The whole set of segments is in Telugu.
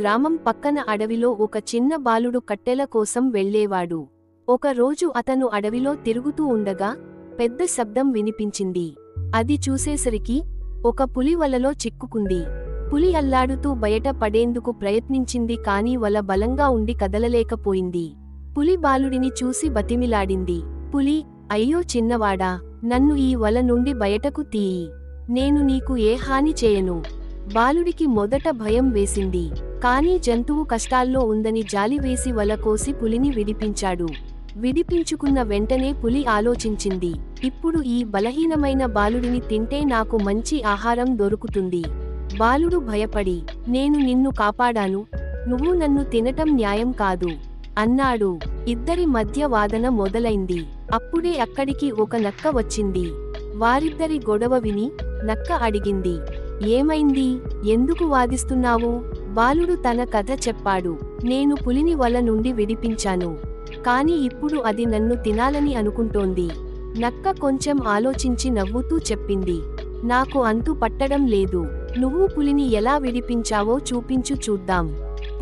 గ్రామం పక్కన అడవిలో ఒక చిన్న బాలుడు కట్టెల కోసం వెళ్ళేవాడు. ఒక రోజు అతను అడవిలో తిరుగుతూ ఉండగా పెద్ద శబ్దం వినిపించింది. అది చూసేసరికి ఒక పులి వలలో చిక్కుకుంది. పులి అల్లాడుతూ బయట పడేందుకు ప్రయత్నించింది కాని వల బలంగా ఉండి కదలలేకపోయింది. పులి బాలుడిని చూసి బతిమిలాడింది. పులి అయ్యో చిన్నవాడా నన్ను ఈ వల నుండి బయటకు తీయి. నేను నీకు ఏ హాని చేయను. బాలుడికి మొదట భయం వేసింది. కానీ జంతువు కష్టాల్లో ఉందని జాలి వేసి వల కోసి పులిని విడిపించాడు. విడిపించుకున్న వెంటనే పులి ఆలోచించింది. ఇప్పుడు ఈ బలహీనమైన బాలుడిని తింటే నాకు మంచి ఆహారం దొరుకుతుంది. బాలుడు భయపడి నేను నిన్ను కాపాడాను. నువ్వు నన్ను తినటం న్యాయం కాదు. అన్నాడు. ఇద్దరి మధ్య వాదన మొదలైంది. అప్పుడే అక్కడికి ఒక నక్క వచ్చింది. వారిద్దరి గొడవ విని నక్క అడిగింది. ఏమైంది? ఎందుకు వాదిస్తున్నావు? బాలుడు తన కథ చెప్పాడు నేను పులిని వల నుండి విడిపించాను. కాని ఇప్పుడు అది నన్ను తినాలని అనుకుంటోంది. నక్క కొంచెం ఆలోచించి నవ్వుతూ చెప్పింది నాకు అంతు పట్టడం లేదు. నువ్వు పులిని ఎలా విడిపించావో చూపించు చూద్దాం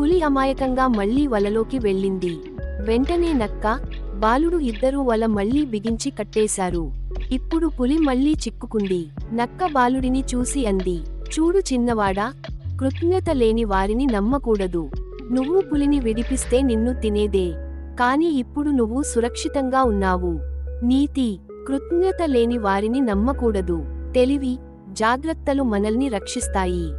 పులి అమాయకంగా మళ్ళీ వలలోకి వెళ్ళింది. వెంటనే నక్క బాలుడు ఇద్దరూ వల మళ్ళీ బిగించి కట్టేశారు. ఇప్పుడు పులి మళ్ళీ చిక్కుకుంది. నక్క బాలుడిని చూసి అంది చూడు చిన్నవాడా కృతజ్ఞత లేని వారిని నమ్మకూడదు. నువ్వు పులిని విడిపిస్తే నిన్ను తినేదే. కాని ఇప్పుడు నువ్వు సురక్షితంగా ఉన్నావు. నీతి కృతజ్ఞత లేని వారిని నమ్మకూడదు. తెలివి జాగ్రత్తలు మనల్ని రక్షిస్తాయి.